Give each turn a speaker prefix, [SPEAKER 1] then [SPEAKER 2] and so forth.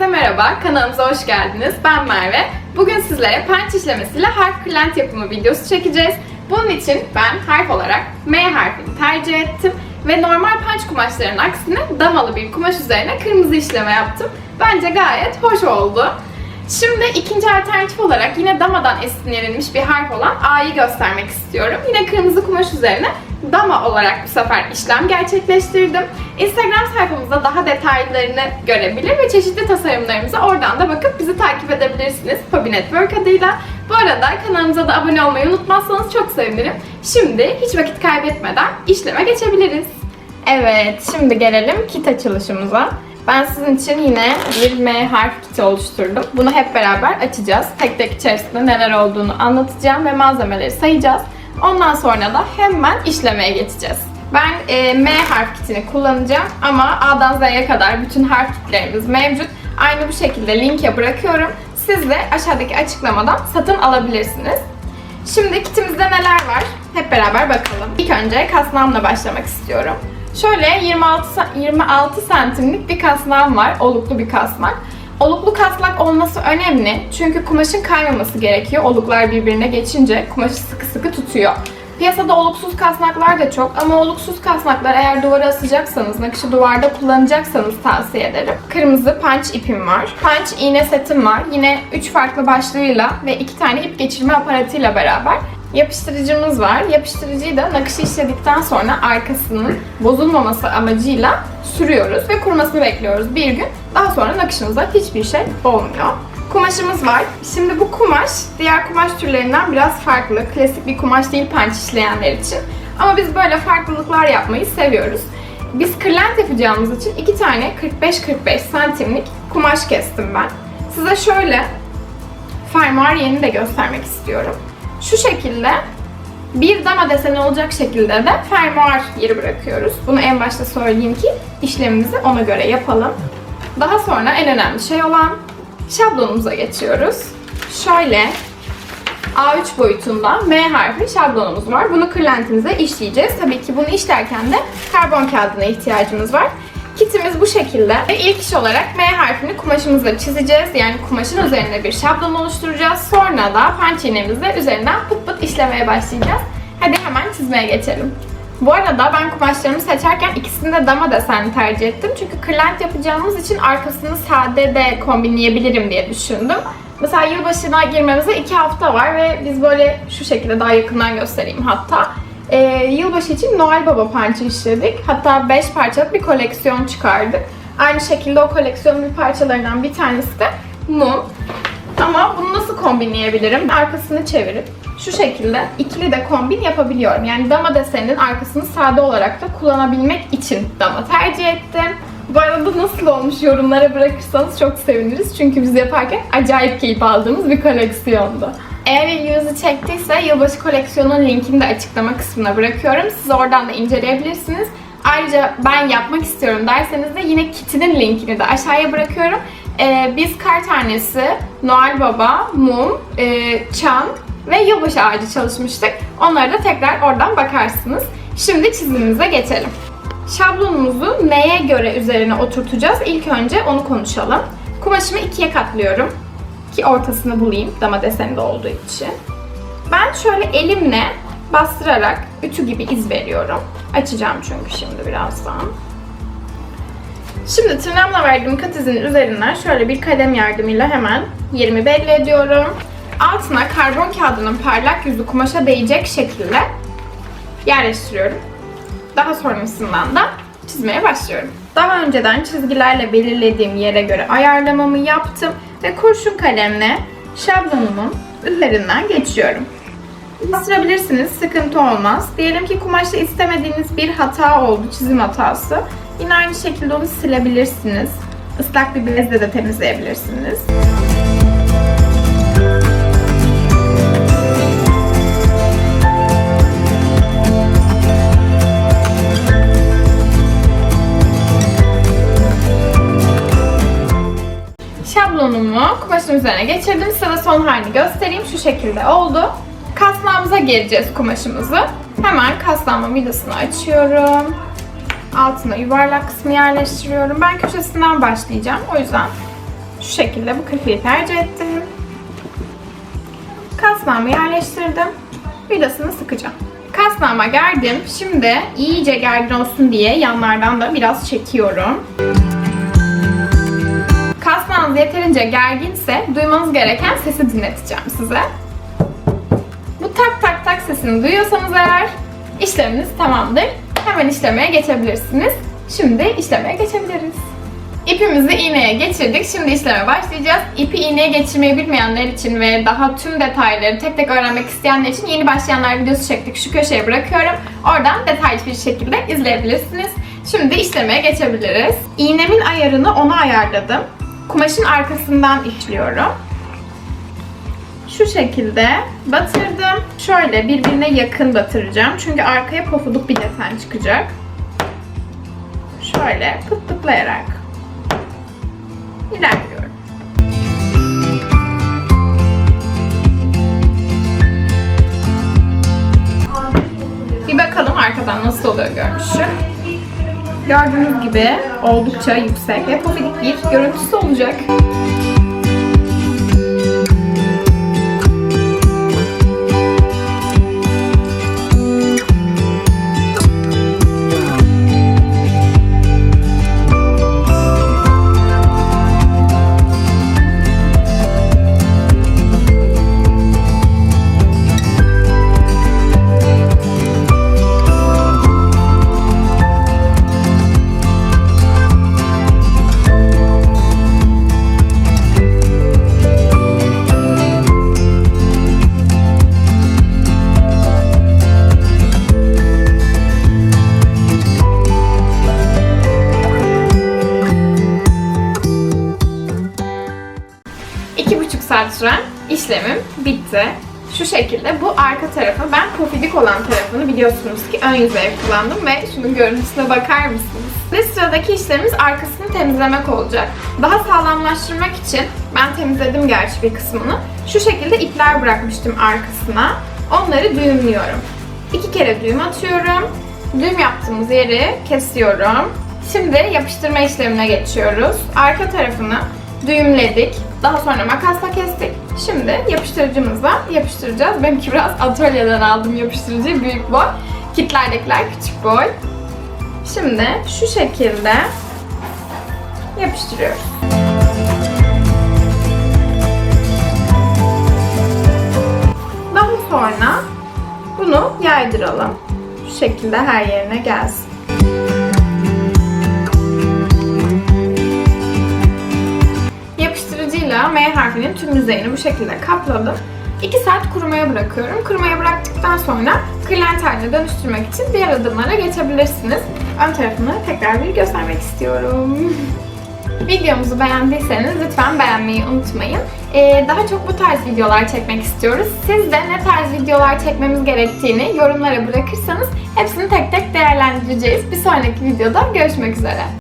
[SPEAKER 1] Herkese merhaba, kanalımıza hoş geldiniz. Ben Merve. Bugün sizlere penç işlemesiyle harf kırlent yapımı videosu çekeceğiz. Bunun için ben harf olarak M harfini tercih ettim ve normal penç kumaşlarının aksine damalı bir kumaş üzerine kırmızı işleme yaptım. Bence gayet hoş oldu. Şimdi ikinci alternatif olarak yine damadan esinlenilmiş bir harf olan A'yı göstermek istiyorum. Yine kırmızı kumaş üzerine dama olarak bu sefer işlem gerçekleştirdim. Instagram sayfamızda daha detaylarını görebilir ve çeşitli tasarımlarımıza oradan da bakıp bizi takip edebilirsiniz. Hobby Network adıyla. Bu arada kanalımıza da abone olmayı unutmazsanız çok sevinirim. Şimdi hiç vakit kaybetmeden işleme geçebiliriz. Evet, şimdi gelelim kit açılışımıza. Ben sizin için yine bir M harf kiti oluşturdum. Bunu hep beraber açacağız. Tek tek içerisinde neler olduğunu anlatacağım ve malzemeleri sayacağız. Ondan sonra da hemen işlemeye geçeceğiz. Ben e, M harf kitini kullanacağım ama A'dan Z'ye kadar bütün harf kitlerimiz mevcut. Aynı bu şekilde linke bırakıyorum. Siz de aşağıdaki açıklamadan satın alabilirsiniz. Şimdi kitimizde neler var? Hep beraber bakalım. İlk önce kasnağımla başlamak istiyorum. Şöyle 26 sa- 26 santimlik bir kasnağım var. Oluklu bir kasnak. Oluklu kasnak olması önemli. Çünkü kumaşın kaymaması gerekiyor. Oluklar birbirine geçince kumaşı sıkı sıkı tutuyor. Piyasada oluksuz kasnaklar da çok ama oluksuz kasnaklar eğer duvara asacaksanız, nakışı duvarda kullanacaksanız tavsiye ederim. Kırmızı punch ipim var. Punch iğne setim var. Yine 3 farklı başlığıyla ve 2 tane ip geçirme aparatıyla beraber yapıştırıcımız var. Yapıştırıcıyı da nakışı işledikten sonra arkasının bozulmaması amacıyla sürüyoruz ve kurumasını bekliyoruz bir gün. Daha sonra nakışımıza hiçbir şey olmuyor. Kumaşımız var. Şimdi bu kumaş diğer kumaş türlerinden biraz farklı. Klasik bir kumaş değil penç işleyenler için. Ama biz böyle farklılıklar yapmayı seviyoruz. Biz kırlent yapacağımız için iki tane 45-45 santimlik kumaş kestim ben. Size şöyle fermuar yeni de göstermek istiyorum. Şu şekilde bir dama deseni olacak şekilde de fermuar yeri bırakıyoruz. Bunu en başta söyleyeyim ki işlemimizi ona göre yapalım. Daha sonra en önemli şey olan şablonumuza geçiyoruz. Şöyle A3 boyutunda M harfi şablonumuz var. Bunu kırlentimize işleyeceğiz. Tabii ki bunu işlerken de karbon kağıdına ihtiyacımız var. Kitimiz bu şekilde. Ve ilk iş olarak M harfini kumaşımızla çizeceğiz. Yani kumaşın üzerine bir şablon oluşturacağız. Sonra da punch iğnemizle üzerinden pıt pıt işlemeye başlayacağız. Hadi hemen çizmeye geçelim. Bu arada ben kumaşlarımı seçerken ikisini de dama desenli tercih ettim. Çünkü kırlent yapacağımız için arkasını sade de kombinleyebilirim diye düşündüm. Mesela yılbaşına girmemize iki hafta var ve biz böyle şu şekilde daha yakından göstereyim hatta. Ee, yılbaşı için Noel Baba pançı işledik. Hatta 5 parçalık bir koleksiyon çıkardık. Aynı şekilde o koleksiyonun bir parçalarından bir tanesi de mum. Ama bunu nasıl kombinleyebilirim? Arkasını çevirip şu şekilde ikili de kombin yapabiliyorum. Yani dama deseninin arkasını sade olarak da kullanabilmek için dama tercih ettim. Bu arada nasıl olmuş yorumlara bırakırsanız çok seviniriz. Çünkü biz yaparken acayip keyif aldığımız bir koleksiyondu. Eğer ilginizi çektiyse yılbaşı koleksiyonun linkini de açıklama kısmına bırakıyorum. Siz oradan da inceleyebilirsiniz. Ayrıca ben yapmak istiyorum derseniz de yine kitinin linkini de aşağıya bırakıyorum. Ee, biz kar tanesi, Noel Baba, mum, e, çan ve yılbaşı ağacı çalışmıştık. Onlara da tekrar oradan bakarsınız. Şimdi çizimimize geçelim. Şablonumuzu neye göre üzerine oturtacağız? İlk önce onu konuşalım. Kumaşımı ikiye katlıyorum. Ki ortasını bulayım dama deseni olduğu için. Ben şöyle elimle bastırarak ütü gibi iz veriyorum. Açacağım çünkü şimdi birazdan. Şimdi tırnağımla verdiğim kat izinin üzerinden şöyle bir kalem yardımıyla hemen yerimi belli ediyorum. Altına karbon kağıdının parlak yüzü kumaşa değecek şekilde yerleştiriyorum. Daha sonrasından da çizmeye başlıyorum. Daha önceden çizgilerle belirlediğim yere göre ayarlamamı yaptım ve kurşun kalemle şablonumun üzerinden geçiyorum. Bastırabilirsiniz, sıkıntı olmaz. Diyelim ki kumaşta istemediğiniz bir hata oldu, çizim hatası. Yine aynı şekilde onu silebilirsiniz. Islak bir bezle de temizleyebilirsiniz. Şablonumu kumaşın üzerine geçirdim. Size de son halini göstereyim. Şu şekilde oldu. Kasnağımıza gereceğiz kumaşımızı. Hemen kasnağımın vidasını açıyorum. Altına yuvarlak kısmı yerleştiriyorum. Ben köşesinden başlayacağım. O yüzden Şu şekilde bu kirpiği tercih ettim. Kasnağımı yerleştirdim. Vidasını sıkacağım. Kasnağıma gerdim. Şimdi iyice gergin olsun diye yanlardan da biraz çekiyorum. Kasnağınız yeterince gerginse duymanız gereken sesi dinleteceğim size. Bu tak tak tak sesini duyuyorsanız eğer işleminiz tamamdır. Hemen işlemeye geçebilirsiniz. Şimdi işlemeye geçebiliriz. İpimizi iğneye geçirdik. Şimdi işleme başlayacağız. İpi iğneye geçirmeyi bilmeyenler için ve daha tüm detayları tek tek öğrenmek isteyenler için yeni başlayanlar videosu çektik. Şu köşeye bırakıyorum. Oradan detaylı bir şekilde izleyebilirsiniz. Şimdi işlemeye geçebiliriz. İğnemin ayarını ona ayarladım. Kumaşın arkasından işliyorum. Şu şekilde batırdım. Şöyle birbirine yakın batıracağım. Çünkü arkaya pofuduk bir desen çıkacak. Şöyle pıttıklayarak ilerliyorum. Bir bakalım arkadan nasıl oluyor görünüşü. Gördüğünüz gibi oldukça yüksek ve pofidik bir görüntüsü olacak. Saat süren işlemim bitti. Şu şekilde bu arka tarafı ben pofidik olan tarafını biliyorsunuz ki ön yüzeye kullandım ve şunun görüntüsüne bakar mısınız? Ve sıradaki işlemimiz arkasını temizlemek olacak. Daha sağlamlaştırmak için ben temizledim gerçi bir kısmını. Şu şekilde ipler bırakmıştım arkasına. Onları düğümlüyorum. İki kere düğüm atıyorum. Düğüm yaptığımız yeri kesiyorum. Şimdi yapıştırma işlemine geçiyoruz. Arka tarafını düğümledik. Daha sonra makasla kestik. Şimdi yapıştırıcımızla yapıştıracağız. Benimki biraz atölyeden aldım yapıştırıcı büyük boy. Kitlerdekiler küçük boy. Şimdi şu şekilde yapıştırıyoruz. Daha sonra bunu yaydıralım. Şu şekilde her yerine gelsin. Harfinin tüm yüzeyini bu şekilde kapladım. 2 saat kurumaya bırakıyorum. Kurumaya bıraktıktan sonra kırlent haline dönüştürmek için diğer adımlara geçebilirsiniz. Ön tarafını tekrar bir göstermek istiyorum. Videomuzu beğendiyseniz lütfen beğenmeyi unutmayın. Ee, daha çok bu tarz videolar çekmek istiyoruz. Siz de ne tarz videolar çekmemiz gerektiğini yorumlara bırakırsanız hepsini tek tek değerlendireceğiz. Bir sonraki videoda görüşmek üzere.